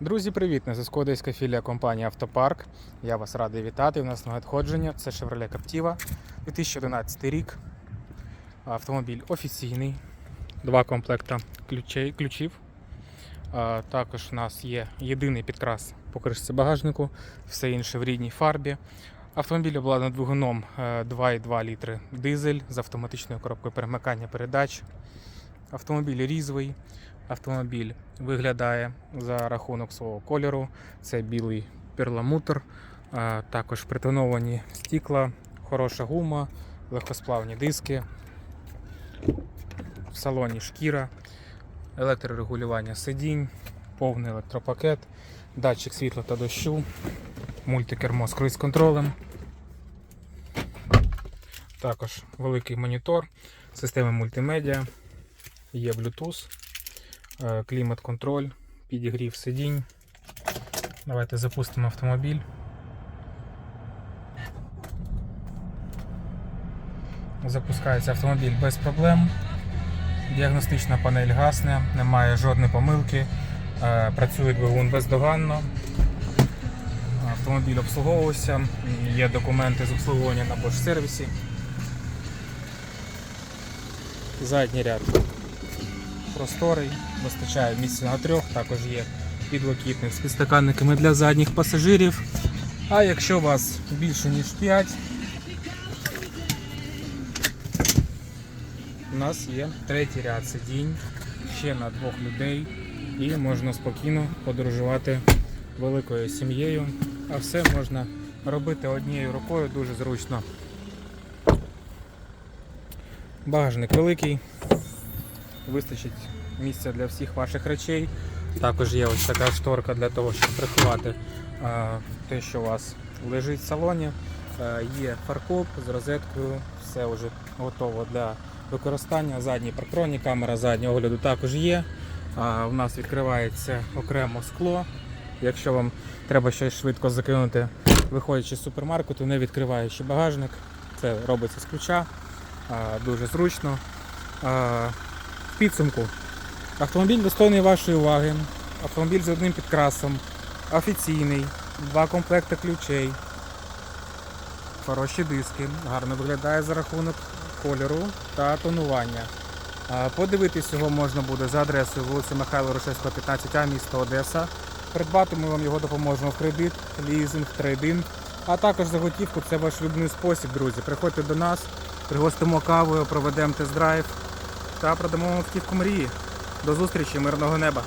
Друзі, привіт! На зв'язку одеська філія компанії Автопарк. Я вас радий вітати. У нас нове надходження. Це Chevrolet Captiva 2011 рік. Автомобіль офіційний. Два комплекта ключів. Також у нас є єдиний підкрас по кришці багажнику, все інше в рідній фарбі. Автомобіль обладнаний двигуном е, 2,2 літри дизель з автоматичною коробкою перемикання передач. Автомобіль різовий. Автомобіль виглядає за рахунок свого кольору. Це білий перламутр, також притоновані стікла, хороша гума, легкосплавні диски. В салоні шкіра, електрорегулювання сидінь, повний електропакет, датчик світла та дощу, мультикермо з круїз-контролем. Також великий монітор, система мультимедіа, є Bluetooth е, клімат-контроль, підігрів сидінь. Давайте запустимо автомобіль. Запускається автомобіль без проблем. Діагностична панель гасне, немає жодної помилки. Е, Працює двигун бездоганно. Автомобіль обслуговувався, є документи з обслуговування на Bosch сервісі. Задній ряд просторий, вистачає місця на трьох, також є підлокітник з підстаканниками для задніх пасажирів. А якщо у вас більше ніж 5, у нас є третій ряд сидінь ще на двох людей і можна спокійно подорожувати великою сім'єю. А все можна робити однією рукою дуже зручно. Багажник великий, вистачить місця для всіх ваших речей. Також є ось така шторка для того, щоб приховати а, те, що у вас лежить в салоні. Е, є фаркоп з розеткою, все вже готово для використання. Задні парктроні, камера заднього огляду також є. У нас відкривається окремо скло. Якщо вам треба щось швидко закинути, виходячи з супермаркету, не відкриваючи багажник, це робиться з ключа, дуже зручно. Підсумку Автомобіль достойний вашої уваги. Автомобіль з одним підкрасом. Офіційний. Два комплекти ключей. Хороші диски. Гарно виглядає за рахунок кольору та тонування. Подивитись його можна буде за адресою вулиця Михайла Рушевського, 15А, місто Одеса. Придбати ми вам його допоможемо в кредит, лізинг, трейдинг. А також за готівку це ваш любний спосіб, друзі. Приходьте до нас, пригостимо кавою, проведемо тест-драйв та продамо автівку мрії. До зустрічі, мирного неба!